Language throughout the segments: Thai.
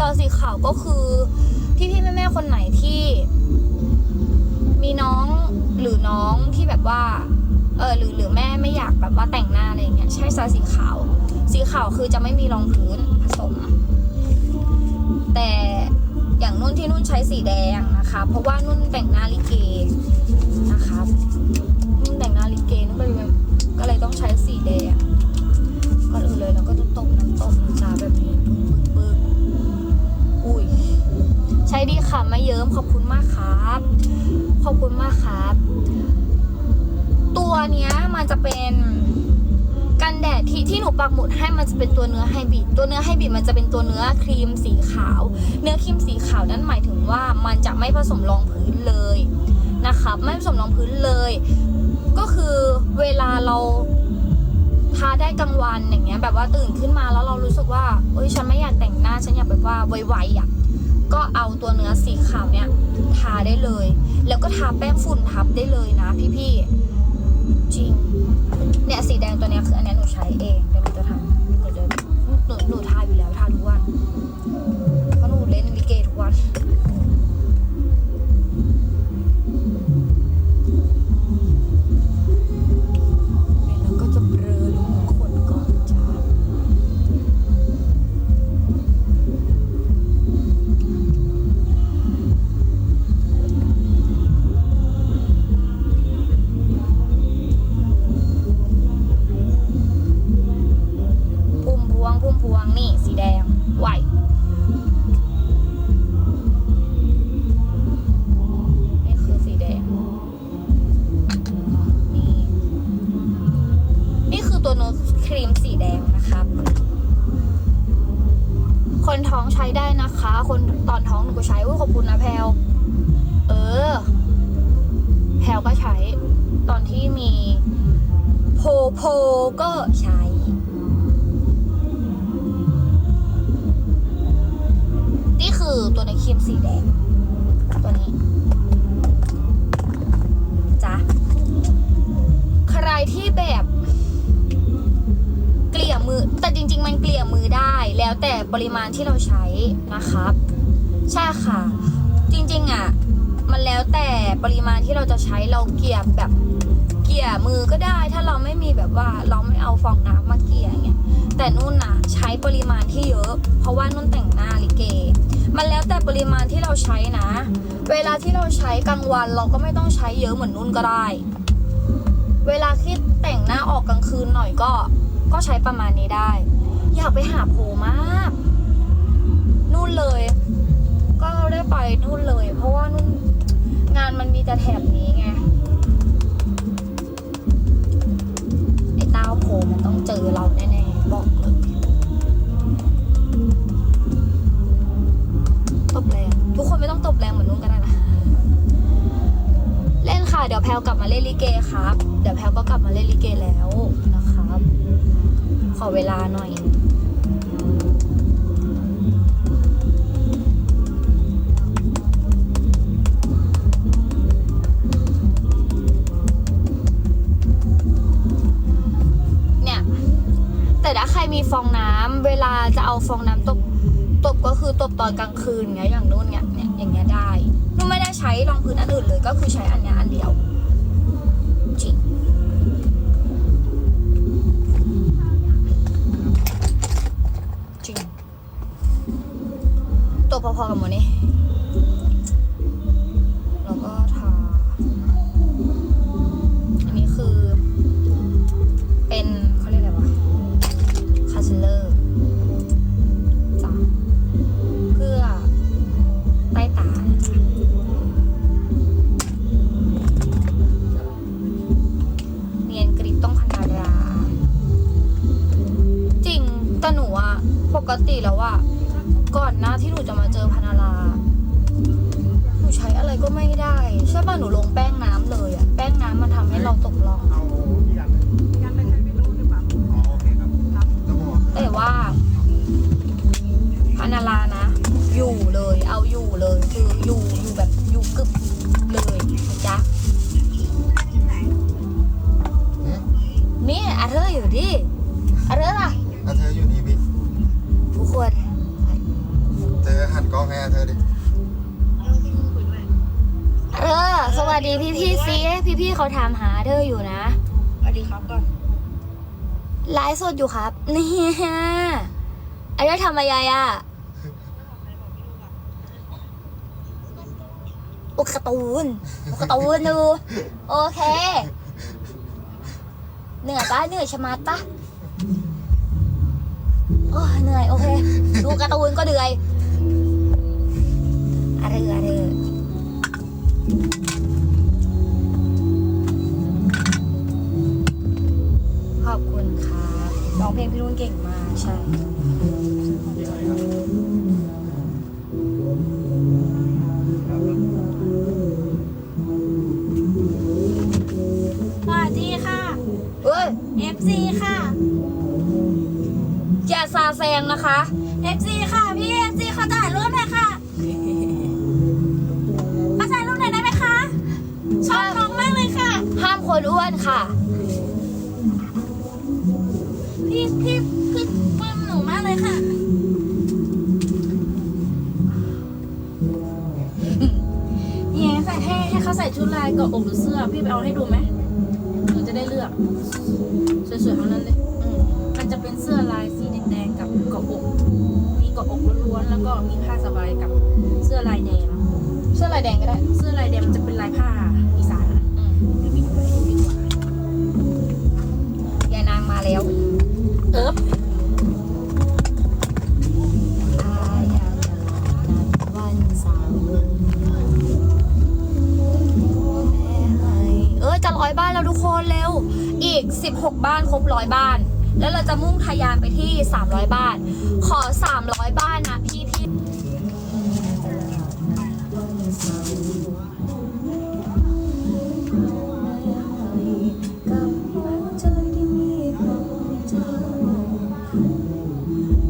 รอสีขาวก็คือพี่ๆแม่ๆคนไหนที่ มีน้องหรือน้องที่แบบว่า เออหรือหรือแม่ไม่อยากแบบว่าแต่งหน้าอะไรเงี้ยใช้ซาสีขาว สีขาวคือจะไม่มีรองพื้นผสม แต่อย่างนุ่นที่นุ่นใช้สีแดงนะคะ เพราะว่านุ่นแต่งหน้าลิเกนะครับ ปักหมุดให้มันจะเป็นตัวเนื้อไฮบิดตัวเนื้อไฮบิดมันจะเป็นตัวเนื้อครีมสีขาว เนื้อครีมสีขาวนั่นหมายถึงว่ามันจะไม่ผสมรองพื้นเลยนะครับไม่ผสมรองพื้นเลย ก็คือเวลาเราทาได้กลางวันอย่างเงี้ยแบบว่าตื่นขึ้นมาแล้วเรารู้สึกว่าเอ้ยฉันไม่อยากแต่งหน้าฉันอยากแบบว่าไวๆอะก็เอาตัวเนื้อสีขาวเนี้ยทาได้เลย แล้วก็ทาแป้งฝุ่นทับได้เลยนะพี่ๆจริงเนี่ยสีแดงตัวเนี้ยคืออันนี้หนูใช้เอง คนท้องใช้ได้นะคะ คนตอนท้องหนูก็ใช้อุ้ยขอบคุณนะแพลวเออ แพลวก็ใช้ ตอนที่มี โพโพก็ใช้ นี่คือตัวในครีมสีแดง ตัวนี้จ้ะใครที่แบบ เกลี่ยมือ จริง ๆ มันเกลี่ยมือได้ แล้วแต่ปริมาณที่เราใช้นะครับ ใช่ค่ะ จริงๆอะมันแล้วแต่ปริมาณที่เราจะใช้เราเกลี่ยแบบเกลี่ยมือก็ได้ ถ้าเราไม่มีแบบว่าเราไม่เอาฟองน้ำมาเกลี่ยเงี้ยแต่นุ่นอะใช้ปริมาณที่เยอะ เพราะว่านุ่นแต่งหน้าลิเก มันแล้วแต่ปริมาณที่เราใช้นะ เวลาที่เราใช้กลางวันเราก็ไม่ต้องใช้เยอะเหมือนนุ่นก็ได้ เวลาที่แต่งหน้าออกกลางคืนหน่อยก็ ก็ใช้ประมาณนี้ได้ อยากไปหาโพมาก นู่นเลย ก็ได้ไปนู่นเลย เพราะว่านุ่นงานมันมีแต่แถบนี้ไง เวลาหน่อย เนี่ย แต่ถ้าใครมีฟองน้ำเวลาจะเอาฟองน้ำตบตบก็คือตบตอนกลางคืนเงี้ยอย่างนู้นเงี้ยเนี่ยอย่างเงี้ยได้นุ่นไม่ได้ใช้รองพื้นอันอื่นเลยก็คือใช้อันเนี้ยอันเดียว พอๆกับหมดนี่ ก่อนหน้าที่หนูจะมาเจอพนาราหนูใช้อะไรก็ไม่ได้ ใช่ป่ะหนูลงแป้งน้ำเลยอะแป้งน้ำมันทำให้เราตกลองเอาอีกอันหนึ่งอ๋อโอเคครับแล้วก็แต่ว่าพานารานะ อยู่เลย เอาอยู่เลยคืออยู่อยู่แบบอยู่กึบเลยนะจ๊ะหืมนี่อาเธอร์อยู่ดิอาเธอร์ล่ะ เธอดิเออ สวัสดีพี่พี่ซีพี่พี่ๆเขาถามหาเธออยู่นะ สวัสดีครับก่อน ไลฟ์สดอยู่ครับเนี่ยไอ้ได้ทำอะไรอะอุกการ์ตูนอุกการ์ตูนดูโอเค เหนื่อยปะเหนื่อยชะมัดปะโอ้ยเหนื่อย โอเค ดูการ์ตูนก็เหนื่อย อย่าซาแซงนะคะ FC ค่ะพี่ FC ขอถ่ายรูปหน่อยค่ะขอถ่ายรูปหน่อยได้ไหมคะชอบน้องมากเลยค่ะ ห้ามคนอ้วนค่ะ พี่พี่พี่ปลื้มหนูมากเลยค่ะ เนี่ยใส่ให้ให้เขาใส่ชุดลายเกาะอกหรือเสื้อ พี่ไปเอาให้ดูไหมหนูจะ ได้เลือก สวยๆทั้งนั้นเลยอืมมันจะเป็นเสื้อลายสีแดงๆกับเกาะอกมีเกาะอกล้วนๆแล้วก็มีผ้าสบายกับเสื้อลายแดง เสื้อลายแดงก็ได้ เสื้อลายแดงมันจะเป็นลายผ้าอีสานอะอืมไม่มีไว้ดีกว่ายายนางมาแล้ว เอิบ ออจะร้อยบ้านแล้วทุกคนเร็ว อีก 16 บ้านครบร้อยบ้าน แล้วเราจะมุ่งทะยานไปที่ 300 บ้าน ขอ 300 บ้านนะพี่พี่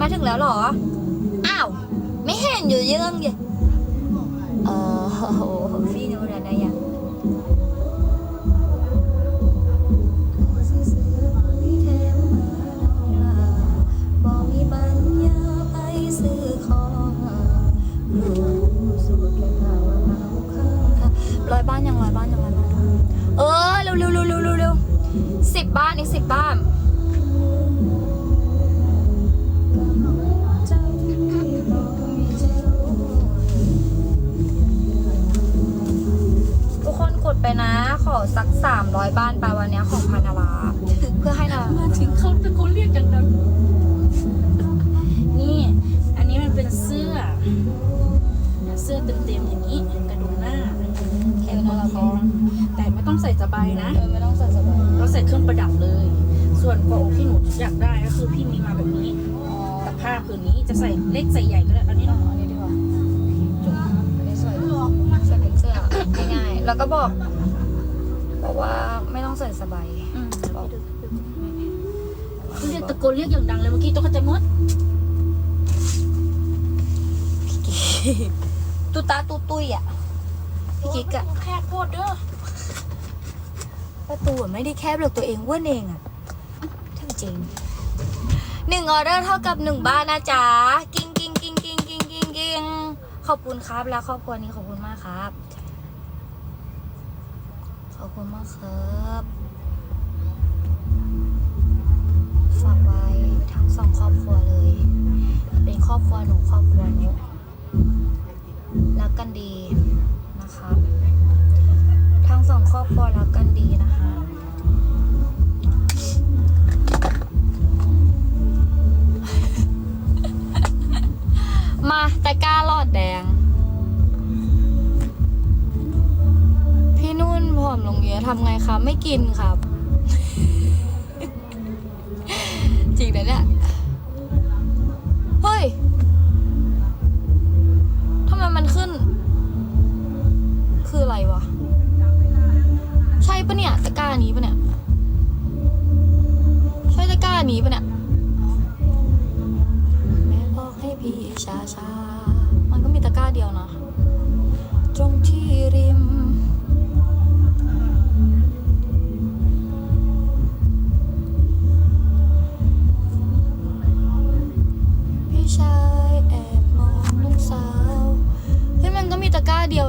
มาถึงแล้วหรอ อ้าว ไม่เห็นอยู่เยื่องเลยเออโอ้โหพี่นูนะนะยัง บบ้านอีกสิบบ้านทุกคนกดไปนะ ขอสักสามร้อยบ้านไปวันเนี้ยของพันนาราเพื่อให้นามาถึงเขาตะโกนเรียกดังๆนี่ อันนี้มันเป็นเสื้อ เสื้อเต็มๆอย่างนี้กระดุมหน้าแขนตัวทองแต่ไม่ต้องใส่สบายนะ กับผ้าผืนนี้จะใส่เล็กใส่ใหญ่ก็ได้อันนี้เอาเนาะอันนี้ดีกว่าจุ๊บอันนี้สวยใส่เป็นเสื้อง่ายๆแล้วก็บอก บอกว่าไม่ต้องใส่สบายอืมบอกเขาเรียกตะโกนเรียกอย่างดังเลยเมื่อกี้ตัวเข้าใจหมดตุตาตุตุยอะพี่กิ๊กอะแค่โพดเด้อประตูอะไม่ได้แคบหรอกตัวเองอ้วนเองอะจริงๆ หนึ่งออเดอร์เท่ากับหนึ่งบ้านนะจ๊ะกิ้งกิ้งกิ้งกิ้งกิ้งกิ้งกิ้งขอบคุณครับ แล้วครอบครัวนี้ขอบคุณมากครับ ขอบคุณมากครับฝากไว้ทั้งสองครอบครัวเลย เป็นครอบครัวหนูครอบครัวนุกรักกันดีนะครับ ไม่กินครับ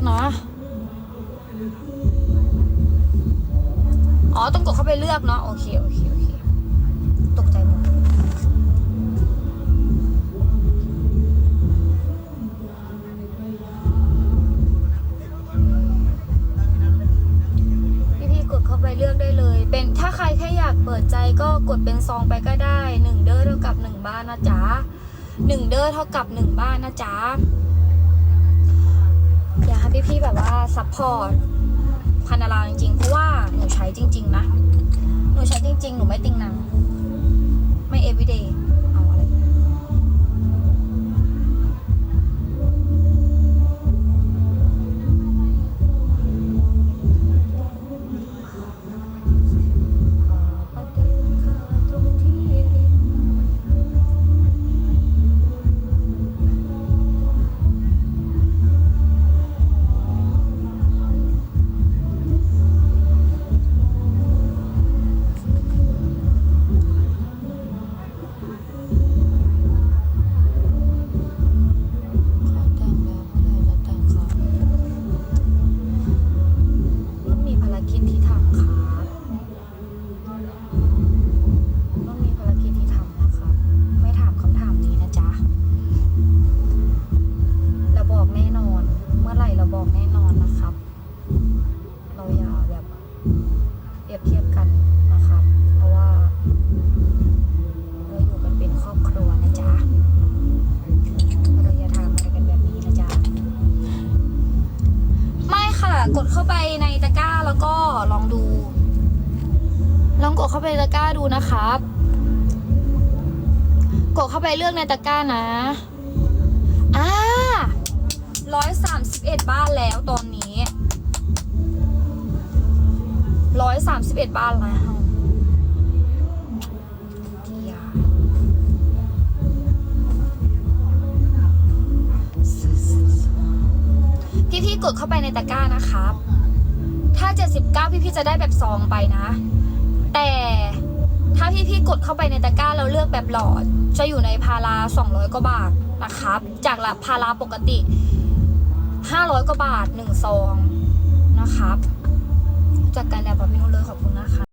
เดียวนะอ๋อ ต้องกดเข้าไปเลือกเนาะ โอเค โอเค โอเค ตกใจหมดพี่พี่ๆกดเข้าไปเลือกได้เลย เป็นถ้าใครแค่อยากเปิดใจก็กดเป็นซองไปก็ได้หนึ่งเด้อเท่ากับหนึ่งบ้านนะจ๊ะหนึ่งเด้อเท่ากับหนึ่งบ้านนะจ๊ะ พี่พี่ๆแบบว่าซัพพอร์ตพันดาราจริงๆ เพราะว่าหนูใช้จริง ๆ นะ หนูใช้จริง ๆ หนูไม่ติงนาง เข้าไปตะกร้าดูนะครับ กดเข้าไปเลือกในตะกร้านะอ่าร้อยสามสิบเอ็ดบ้านแล้วตอนนี้ร้อยสามสิบเอ็ดบ้านแล้วพี่ๆกดเข้าไปในตะกร้านะครับ ถ้า 79 พี่ๆจะได้แบบซองไปนะ แต่ถ้าพี่ๆกดเข้าไปในตะกร้าแล้วเลือกแบบหลอด จะอยู่ในพารา200กว่าบาทนะครับ จากละพาราปกติ 500กว่าบาท1ซองนะครับ จากการแดบแบบพี่นุ้นเลยขอบคุณนะคะ